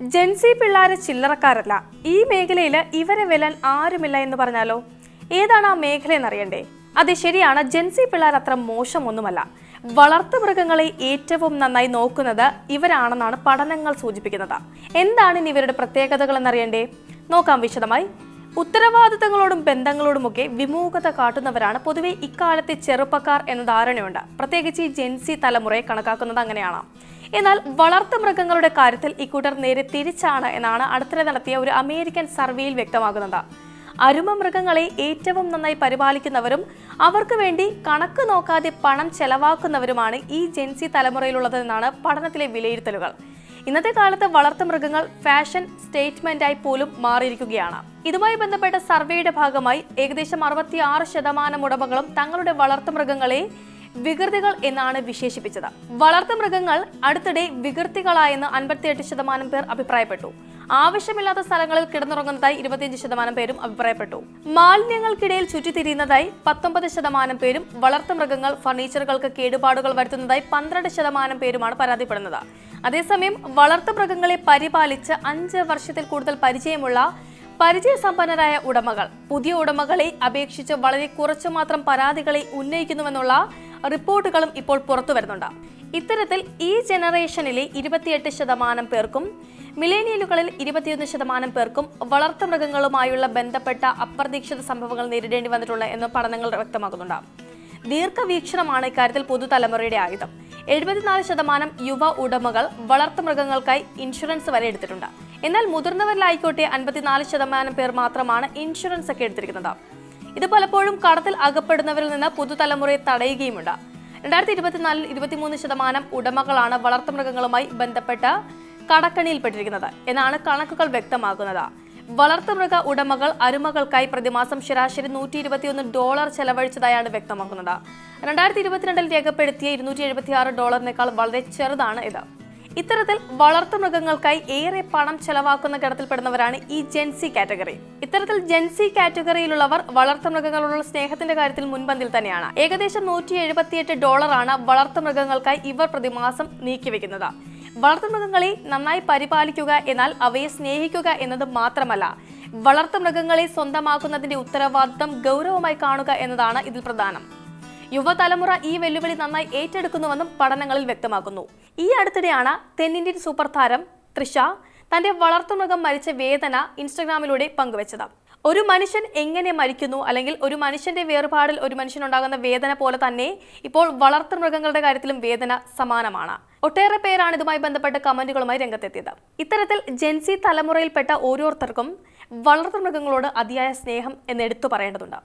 ജെൻസി പിള്ളാര് ചില്ലറക്കാരല്ല. ഈ മേഖലയിൽ ഇവരെ വെല്ലാൻ ആരുമില്ല എന്ന് പറഞ്ഞാലോ? ഏതാണ് ആ മേഖല എന്നറിയണ്ടേ? അതെ ശരിയാണ് ജെൻസി പിള്ളേർ അത്ര മോശമൊന്നുമല്ല. വളർത്തു മൃഗങ്ങളെ ഏറ്റവും നന്നായി നോക്കുന്നത് ഇവരാണെന്നാണ് പഠനങ്ങൾ സൂചിപ്പിക്കുന്നത്. എന്താണ് ഇനി ഇവരുടെ പ്രത്യേകതകൾ എന്നറിയണ്ടേ? നോക്കാം വിശദമായി. ഉത്തരവാദിത്തങ്ങളോടും ബന്ധങ്ങളോടുമൊക്കെ വിമുഖത കാട്ടുന്നവരാണ് പൊതുവെ ഇക്കാലത്തെ ചെറുപ്പക്കാർ എന്ന ധാരണയുണ്ട്. പ്രത്യേകിച്ച് ഈ ജെൻസി തലമുറയെ കണക്കാക്കുന്നത് അങ്ങനെയാണ്. എന്നാൽ വളർത്തു മൃഗങ്ങളുടെ കാര്യത്തിൽ ഇക്കൂട്ടർ നേരെ തിരിച്ചാണ് എന്നാണ് അടുത്തിടെ നടത്തിയ ഒരു അമേരിക്കൻ സർവേയിൽ വ്യക്തമാകുന്നത്. അരുമ മൃഗങ്ങളെ ഏറ്റവും നന്നായി പരിപാലിക്കുന്നവരും അവർക്ക് വേണ്ടി കണക്ക് നോക്കാതെ പണം ചെലവാക്കുന്നവരുമാണ് ഈ ജെൻസി തലമുറയിലുള്ളതെന്നാണ് പഠനത്തിലെ വിലയിരുത്തലുകൾ. ഇന്നത്തെ കാലത്ത് വളർത്തു മൃഗങ്ങൾ ഫാഷൻ സ്റ്റേറ്റ്മെന്റായി പോലും മാറിയിരിക്കുകയാണ്. ഇതുമായി ബന്ധപ്പെട്ട സർവേയുടെ ഭാഗമായി ഏകദേശം അറുപത്തിയാറ് ശതമാനം ഉടമകളും തങ്ങളുടെ വളർത്തു മൃഗങ്ങളെ വികൃതികൾ എന്നാണ് വിശേഷിപ്പിച്ചത്. വളർത്തു മൃഗങ്ങൾ അടുത്തിടെ വികൃതികളായെന്ന് അൻപത്തിയെട്ട് ശതമാനം പേർ അഭിപ്രായപ്പെട്ടു. ആവശ്യമില്ലാത്ത സ്ഥലങ്ങളിൽ കിടന്നുറങ്ങുന്നതായി ഇരുപത്തിയഞ്ച് ശതമാനം പേരും അഭിപ്രായപ്പെട്ടു. മാലിന്യങ്ങൾക്കിടയിൽ ചുറ്റിത്തിരിയുന്നതായി പത്തൊമ്പത് ശതമാനം പേരും വളർത്തു മൃഗങ്ങൾ ഫർണിച്ചറുകൾക്ക് കേടുപാടുകൾ വരുത്തുന്നതായി പന്ത്രണ്ട് ശതമാനം പേരുമാണ് പരാതിപ്പെടുന്നത്. അതേസമയം വളർത്തു മൃഗങ്ങളെ പരിപാലിച്ച് അഞ്ച് വർഷത്തിൽ കൂടുതൽ പരിചയമുള്ള പരിചയസമ്പന്നരായ ഉടമകൾ പുതിയ ഉടമകളെ അപേക്ഷിച്ച് വളരെ കുറച്ചു മാത്രം പരാതികളെ ഉന്നയിക്കുന്നുവെന്നുള്ള റിപ്പോർട്ടുകളും ഇപ്പോൾ പുറത്തു വരുന്നുണ്ട്. ഇത്തരത്തിൽ ഈ ജനറേഷനിലെ ഇരുപത്തിയെട്ട് ശതമാനം പേർക്കും മിലേനിയലുകളിൽ ഇരുപത്തിയൊന്ന് ശതമാനം പേർക്കും വളർത്തുമൃഗങ്ങളുമായുള്ള ബന്ധപ്പെട്ട അപ്രതീക്ഷിത സംഭവങ്ങൾ നേരിടേണ്ടി വന്നിട്ടുള്ള എന്ന് പഠനങ്ങൾ വ്യക്തമാക്കുന്നുണ്ട്. ദീർഘവീക്ഷണമാണ് ഇക്കാര്യത്തിൽ പുതുതലമുറയുടെ ആയുധം. എഴുപത്തിനാല് ശതമാനം യുവ ഉടമകൾ വളർത്തുമൃഗങ്ങൾക്കായി ഇൻഷുറൻസ് വരെ എടുത്തിട്ടുണ്ട്. എന്നാൽ മുതിർന്നവരിലായിക്കോട്ടെ അൻപത്തിനാല് ശതമാനം പേർ മാത്രമാണ് ഇൻഷുറൻസ് ഒക്കെ എടുത്തിരിക്കുന്നത്. ഇത് പലപ്പോഴും കടത്തിൽ അകപ്പെടുന്നവരിൽ നിന്ന് പുതുതലമുറയെ തടയുകയുമുണ്ട്. രണ്ടായിരത്തി ഇരുപത്തിനാലിൽ ഇരുപത്തിമൂന്ന് ശതമാനം ഉടമകളാണ് വളർത്തുമൃഗങ്ങളുമായി ബന്ധപ്പെട്ട കടക്കണിയിൽപ്പെട്ടിരിക്കുന്നത് എന്നാണ് കണക്കുകൾ വ്യക്തമാക്കുന്നത്. വളർത്തുമൃഗ ഉടമകൾ അരുമകൾക്കായി പ്രതിമാസം ശരാശരി നൂറ്റി ഇരുപത്തിയൊന്ന് ഡോളർ ചെലവഴിച്ചതായാണ് വ്യക്തമാക്കുന്നത്. രണ്ടായിരത്തി ഇരുപത്തിരണ്ടിൽ രേഖപ്പെടുത്തിയ ഇരുന്നൂറ്റി എഴുപത്തി ആറ് ഡോളറിനേക്കാൾ വളരെ ചെറുതാണ് ഇത്. ഇത്തരത്തിൽ വളർത്തുമൃഗങ്ങൾക്കായി ഏറെ പണം ചെലവാക്കുന്ന ഗണത്തിൽപ്പെടുന്നവരാണ് ഈ ജെൻസി കാറ്റഗറി ഇത്തരത്തിൽ ജെൻസി കാറ്റഗറിയിലുള്ളവർ വളർത്തുമൃഗങ്ങളോടുള്ള സ്നേഹത്തിന്റെ കാര്യത്തിൽ മുൻപന്തിൽ തന്നെയാണ്. ഏകദേശം നൂറ്റി എഴുപത്തിയെട്ട് ഡോളറാണ് വളർത്തുമൃഗങ്ങൾക്കായി ഇവർ പ്രതിമാസം നീക്കിവെക്കുന്നത്. വളർത്തുമൃഗങ്ങളെ നന്നായി പരിപാലിക്കുക എന്നാൽ അവയെ സ്നേഹിക്കുക എന്നത് മാത്രമല്ല വളർത്തുമൃഗങ്ങളെ സ്വന്തമാക്കുന്നതിന്റെ ഉത്തരവാദിത്തം ഗൗരവമായി കാണുക എന്നതാണ് ഇതിൽ പ്രധാനം. യുവതലമുറ ഈ വെല്ലുവിളി നന്നായി ഏറ്റെടുക്കുന്നുവെന്നും പഠനങ്ങളിൽ വ്യക്തമാക്കുന്നു. ഈ അടുത്തിടെയാണ് തെന്നിന്ത്യൻ സൂപ്പർ താരം തൃഷ തന്റെ വളർത്തുമൃഗം മരിച്ച വേദന ഇൻസ്റ്റഗ്രാമിലൂടെ പങ്കുവച്ചത്. ഒരു മനുഷ്യൻ എങ്ങനെ മരിക്കുന്നു അല്ലെങ്കിൽ ഒരു മനുഷ്യന്റെ വേർപാടിൽ ഒരു മനുഷ്യൻ ഉണ്ടാകുന്ന വേദന പോലെ തന്നെ ഇപ്പോൾ വളർത്തുമൃഗങ്ങളുടെ കാര്യത്തിലും വേദന സമാനമാണ്. ഒട്ടേറെ പേരാണ് ഇതുമായി ബന്ധപ്പെട്ട കമന്റുകളുമായി രംഗത്തെത്തിയത്. ഇത്തരത്തിൽ ജെൻസി തലമുറയിൽപ്പെട്ട ഓരോരുത്തർക്കും വളർത്തുമൃഗങ്ങളോട് അതിയായ സ്നേഹം എന്ന് എടുത്തു പറയേണ്ടതുണ്ട്.